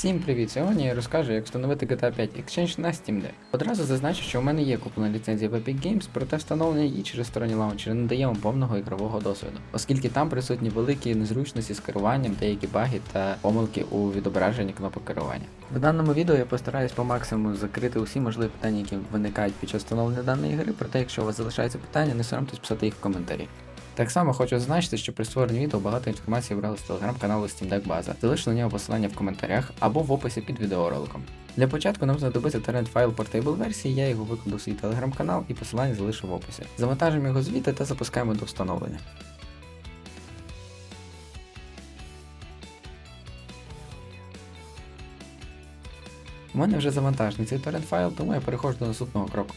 Всім привіт! Сьогодні я розкажу, як встановити GTA 5 Exchange на Steam Deck. Одразу зазначу, що у мене є куплена ліцензія в Epic Games, проте встановлення її через сторонні лаунчери не дає вам повного ігрового досвіду, оскільки там присутні великі незручності з керуванням, деякі баги та помилки у відображенні кнопок керування. В даному відео я постараюсь по максимуму закрити усі можливі питання, які виникають під час встановлення даної гри, проте якщо у вас залишаються питання, не соромтесь писати їх в коментарі. Так само хочу зазначити, що при створенні відео багато інформації брали з телеграм-каналу Steam Deck База. Залишу на нього посилання в коментарях або в описі під відеороликом. Для початку нам знадобиться торрент файл Portable версії, я його викладу в свій телеграм-канал і посилання залишу в описі. Завантажимо його звідти та запускаємо до встановлення. У мене вже завантажений цей торрент файл, тому я переходжу до наступного кроку.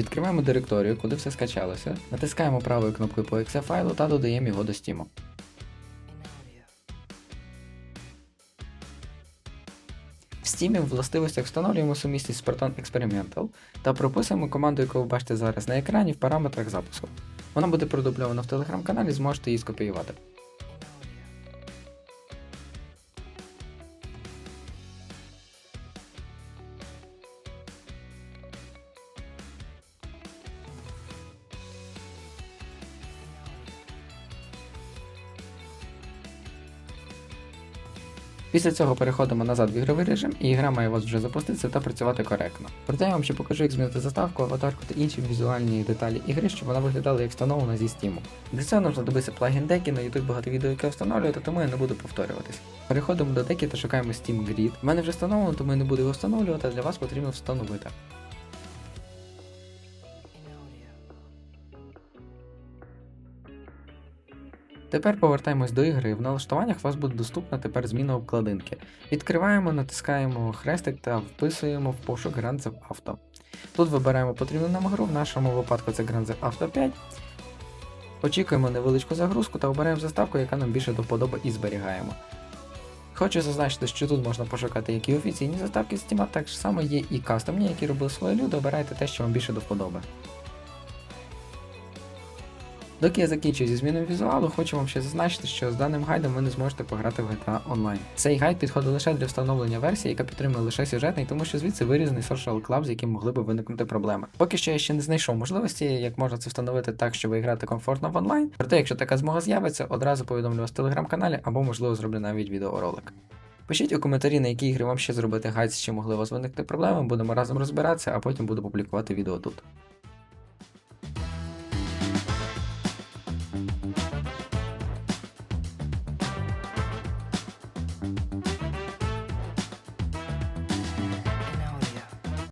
Відкриваємо директорію, куди все скачалося, натискаємо правою кнопкою по exe файлу та додаємо його до Steam. В Steam в властивостях встановлюємо сумісність Proton Experimental та прописуємо команду, яку ви бачите зараз на екрані в параметрах запуску. Вона буде продубльована в телеграм-каналі, зможете її скопіювати. Після цього переходимо назад в ігровий режим, і гра має вас вже запуститися та працювати коректно. Проте я вам ще покажу, як змінити заставку, аватарку та інші візуальні деталі ігри, щоб вона виглядала як встановлена зі Steam. Для цього нам знадобиться плагін декі, на YouTube багато відео, яке встановлювати, тому я не буду повторюватись. Переходимо до декі та шукаємо Steam Grid. У мене вже встановлено, тому я не буду його встановлювати, а для вас потрібно встановити. Тепер повертаємось до ігри. В налаштуваннях вас буде доступна тепер зміна обкладинки. Відкриваємо, натискаємо хрестик та вписуємо в пошук Grand Theft Auto. Тут вибираємо потрібну нам гру, в нашому випадку це Grand Theft Auto 5. Очікуємо невеличку загрузку та обираємо заставку, яка нам більше до вподоби і зберігаємо. Хочу зазначити, що тут можна пошукати як і офіційні заставки з Steam, так само є і кастомні, які робили свої люди, обирайте те, що вам більше до вподоби. Доки я закінчу зі зміною візуалу, хочу вам ще зазначити, що з даним гайдом ви не зможете пограти в GTA Online. Цей гайд підходить лише для встановлення версії, яка підтримує лише сюжетний, тому що звідси вирізаний Social Club, з яким могли б виникнути проблеми. Поки що я ще не знайшов можливості, як можна це встановити так, щоб ви грати комфортно в онлайн. Проте, якщо така змога з'явиться, одразу повідомлю вас в телеграм-каналі або, можливо, зроблю навіть відеоролик. Пишіть у коментарі, на які ігри вам ще зробити гайд, з чим могли у вас виникти проблеми, будемо разом розбиратися, а потім буду публікувати відео тут.